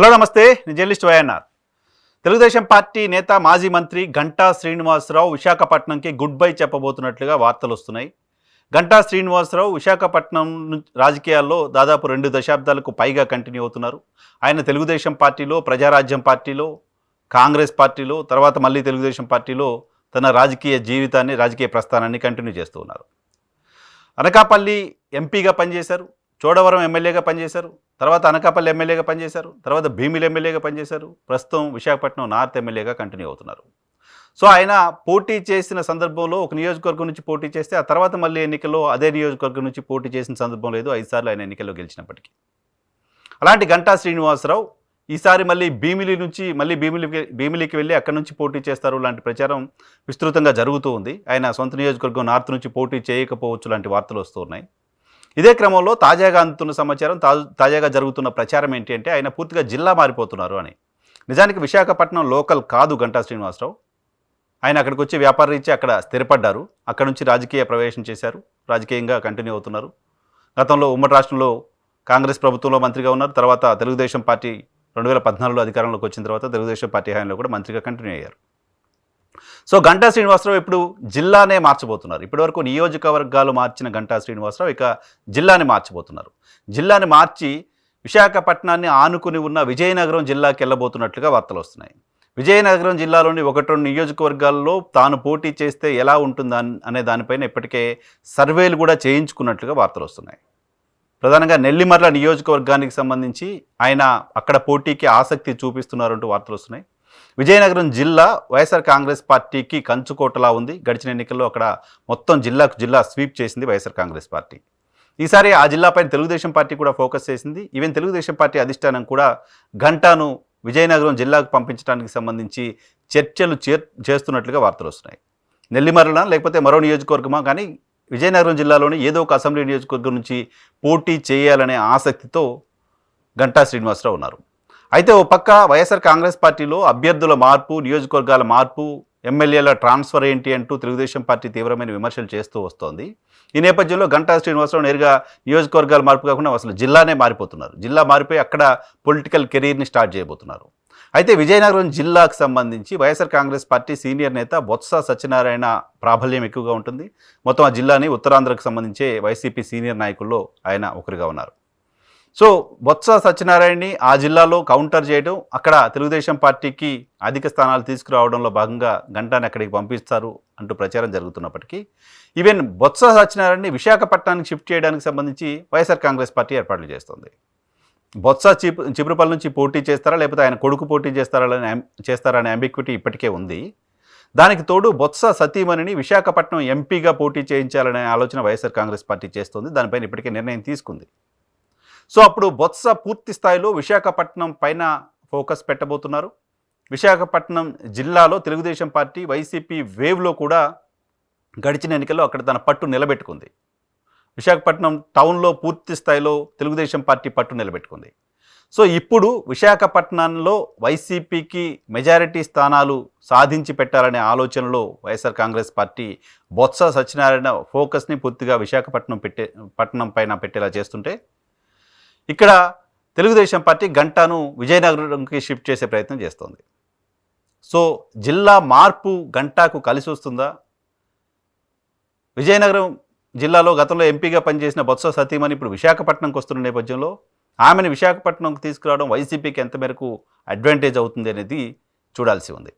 Hello నమస్తే. నేను journalist YNR. Telugu Desam party నేత మాజీ మంత్రి గంటా శ్రీనివాసరావు విశాఖపట్నంకి గుడ్ బై చెప్పబోతున్నట్లుగా వార్తలు వస్తున్నాయి. గంటా శ్రీనివాసరావు విశాఖపట్నం రాజకీయాల్లో దాదాపు రెండు దశాబ్దాలకు పైగా కంటిన్యూ అవుతున్నారు. ఆయన తెలుగుదేశం పార్టీలో ప్రజారాజ్యం పార్టీలో కాంగ్రెస్ పార్టీలో తర్వాత మళ్ళీ తెలుగుదేశం పార్టీలో తన రాజకీయ జీవితాన్ని రాజకీయ ప్రస్థానాన్ని కంటిన్యూ చేస్తూ ఉన్నారు. అనకాపల్లి ఎంపీగా పనిచేశారు. చోడవరం ఎమ్మెల్యేగా పనిచేశారు తర్వాత అనకాపల్లి ఎమ్మెల్యేగా పనిచేశారు తర్వాత భీమిలి ఎమ్మెల్యేగా పనిచేశారు ప్రస్తుతం విశాఖపట్నం నార్త్ ఎమ్మెల్యేగా కంటిన్యూ అవుతున్నారు. సో ఆయన పోటీ చేసిన సందర్భంలో ఒక నియోజకవర్గం నుంచి పోటీ చేస్తే ఆ తర్వాత మళ్ళీ ఎన్నికల్లో అదే నియోజకవర్గం నుంచి పోటీ చేసిన సందర్భం లేదు ఐదు సార్లు ఆయన ఎన్నికల్లో గెలిచినప్పటికీ. అలాంటి గంటా శ్రీనివాసరావు ఈసారి మళ్ళీ భీమిలి నుంచి మళ్ళీ భీమిలికి భీమిలికి వెళ్ళి అక్కడి నుంచి పోటీ చేస్తారు లాంటి ప్రచారం విస్తృతంగా జరుగుతూ ఉంది. ఆయన సొంత నియోజకవర్గం నార్త్ నుంచి పోటీ చేయకపోవచ్చు లాంటి వార్తలు వస్తున్నాయి ఇదే క్రమంలో తాజాగా అందుతున్న సమాచారం తాజా తాజాగా జరుగుతున్న ప్రచారం ఏంటి అంటే ఆయన పూర్తిగా జిల్లా మారిపోతున్నారు అని. నిజానికి విశాఖపట్నం లోకల్ కాదు గంటా శ్రీనివాసరావు. ఆయన అక్కడికి వచ్చి వ్యాపార రీత్యా అక్కడ స్థిరపడ్డారు. అక్కడ నుంచి రాజకీయ ప్రవేశం చేశారు. రాజకీయంగా కంటిన్యూ అవుతున్నారు. గతంలో ఉమ్మడి రాష్ట్రంలో కాంగ్రెస్ ప్రభుత్వంలో మంత్రిగా ఉన్నారు. తర్వాత తెలుగుదేశం పార్టీ రెండు వేల పద్నాలుగులో అధికారంలోకి వచ్చిన తర్వాత తెలుగుదేశం పార్టీ హయాంలో కూడా మంత్రిగా కంటిన్యూ అయ్యారు. సో గంటా శ్రీనివాసరావు ఇప్పుడు జిల్లానే మార్చబోతున్నారు. ఇప్పటివరకు నియోజకవర్గాలు మార్చిన గంటా శ్రీనివాసరావు ఇక జిల్లాని మార్చబోతున్నారు. జిల్లాని మార్చి విశాఖపట్నాన్ని ఆనుకుని ఉన్న విజయనగరం జిల్లాకి వెళ్ళబోతున్నట్లుగా వార్తలు వస్తున్నాయి. విజయనగరం జిల్లాలోని ఒకటి రెండు నియోజకవర్గాల్లో తాను పోటీ చేస్తే ఎలా ఉంటుందా అనే దానిపైన ఇప్పటికే సర్వేలు కూడా చేయించుకున్నట్లుగా వార్తలు వస్తున్నాయి. ప్రధానంగా నెల్లిమర్ల నియోజకవర్గానికి సంబంధించి ఆయన అక్కడ పోటీకి ఆసక్తి చూపిస్తున్నారంటూ వార్తలు వస్తున్నాయి. విజయనగరం జిల్లా వైఎస్ఆర్ కాంగ్రెస్ పార్టీకి కంచుకోటలా ఉంది. గడిచిన ఎన్నికల్లో అక్కడ మొత్తం జిల్లాకు జిల్లా స్వీప్ చేసింది వైఎస్ఆర్ కాంగ్రెస్ పార్టీ. ఈసారి ఆ జిల్లాపైన తెలుగుదేశం పార్టీ కూడా ఫోకస్ చేసింది. ఈవెన్ తెలుగుదేశం పార్టీ అధిష్టానం కూడా గంటాను విజయనగరం జిల్లాకు పంపించడానికి సంబంధించి చర్చలు చేర్ చేస్తున్నట్లుగా వార్తలు వస్తున్నాయి. నెల్లిమరల లేకపోతే మరో నియోజకవర్గమా? కానీ విజయనగరం జిల్లాలోని ఏదో ఒక అసెంబ్లీ నియోజకవర్గం నుంచి పోటీ చేయాలనే ఆసక్తితో గంటా శ్రీనివాసరావు ఉన్నారు. అయితే ఓ పక్క వైఎస్ఆర్ కాంగ్రెస్ పార్టీలో అభ్యర్థుల మార్పు నియోజకవర్గాల మార్పు ఎమ్మెల్యేల ట్రాన్స్ఫర్ ఏంటి అంటూ తెలుగుదేశం పార్టీ తీవ్రమైన విమర్శలు చేస్తూ వస్తోంది. ఈ నేపథ్యంలో గంటా శ్రీనివాసరావు నేరుగా నియోజకవర్గాల మార్పు కాకుండా అసలు జిల్లానే మారిపోతున్నారు. జిల్లా మారిపోయి అక్కడ పొలిటికల్ కెరీర్ని స్టార్ట్ చేయబోతున్నారు. అయితే విజయనగరం జిల్లాకు సంబంధించి వైఎస్ఆర్ కాంగ్రెస్ పార్టీ సీనియర్ నేత బొత్స సత్యనారాయణ ప్రాబల్యం ఎక్కువగా ఉంటుంది. మొత్తం ఆ జిల్లాని ఉత్తరాంధ్రకు సంబంధించే వైసీపీ సీనియర్ నాయకుల్లో ఆయన ఒకరిగా ఉన్నారు. సో బొత్స సత్యనారాయణని ఆ జిల్లాలో కౌంటర్ చేయడం అక్కడ తెలుగుదేశం పార్టీకి అధిక స్థానాలు తీసుకురావడంలో భాగంగా గంటాన్ని అక్కడికి పంపిస్తారు అంటూ ప్రచారం జరుగుతున్నప్పటికీ ఈవెన్ బొత్స సత్యనారాయణని విశాఖపట్నానికి షిఫ్ట్ చేయడానికి సంబంధించి వైఎస్ఆర్ కాంగ్రెస్ పార్టీ ఏర్పాట్లు చేస్తుంది. బొత్స చిపు చిపురుపల్లి నుంచి పోటీ చేస్తారా లేకపోతే ఆయన కొడుకు పోటీ చేస్తారా అని చేస్తారనే అంబిక్విటీ ఇప్పటికే ఉంది. దానికి తోడు బొత్స సతీమణిని విశాఖపట్నం ఎంపీగా పోటీ చేయించాలనే ఆలోచన వైఎస్ఆర్ కాంగ్రెస్ పార్టీ చేస్తుంది. దానిపైన ఇప్పటికే నిర్ణయం తీసుకుంది. సో అప్పుడు బొత్స పూర్తి స్థాయిలో విశాఖపట్నం పైన ఫోకస్ పెట్టబోతున్నారు. విశాఖపట్నం జిల్లాలో తెలుగుదేశం పార్టీ వైసీపీ వేవ్లో కూడా గడిచిన ఎన్నికల్లో అక్కడ తన పట్టు నిలబెట్టుకుంది. విశాఖపట్నం టౌన్లో పూర్తి స్థాయిలో తెలుగుదేశం పార్టీ పట్టు నిలబెట్టుకుంది. సో ఇప్పుడు విశాఖపట్నంలో వైసీపీకి మెజారిటీ స్థానాలు సాధించి పెట్టాలనే ఆలోచనలో వైఎస్ఆర్ కాంగ్రెస్ పార్టీ బొత్స సత్యనారాయణ ఫోకస్ని పూర్తిగా విశాఖపట్నం పెట్టే పట్టణం పైన పెట్టేలా చేస్తుంటే ఇక్కడ తెలుగుదేశం పార్టీ గంటాను విజయనగరంకి షిఫ్ట్ చేసే ప్రయత్నం చేస్తోంది. సో జిల్లా మార్పు గంటాకు కలిసి వస్తుందా? విజయనగరం జిల్లాలో గతంలో ఎంపీగా పనిచేసిన బొత్స సతీమణి ఇప్పుడు విశాఖపట్నంకి వస్తున్న నేపథ్యంలో ఆమెను విశాఖపట్నంకి తీసుకురావడం వైసీపీకి ఎంత మేరకు అడ్వాంటేజ్ అవుతుంది అనేది చూడాల్సి ఉంది.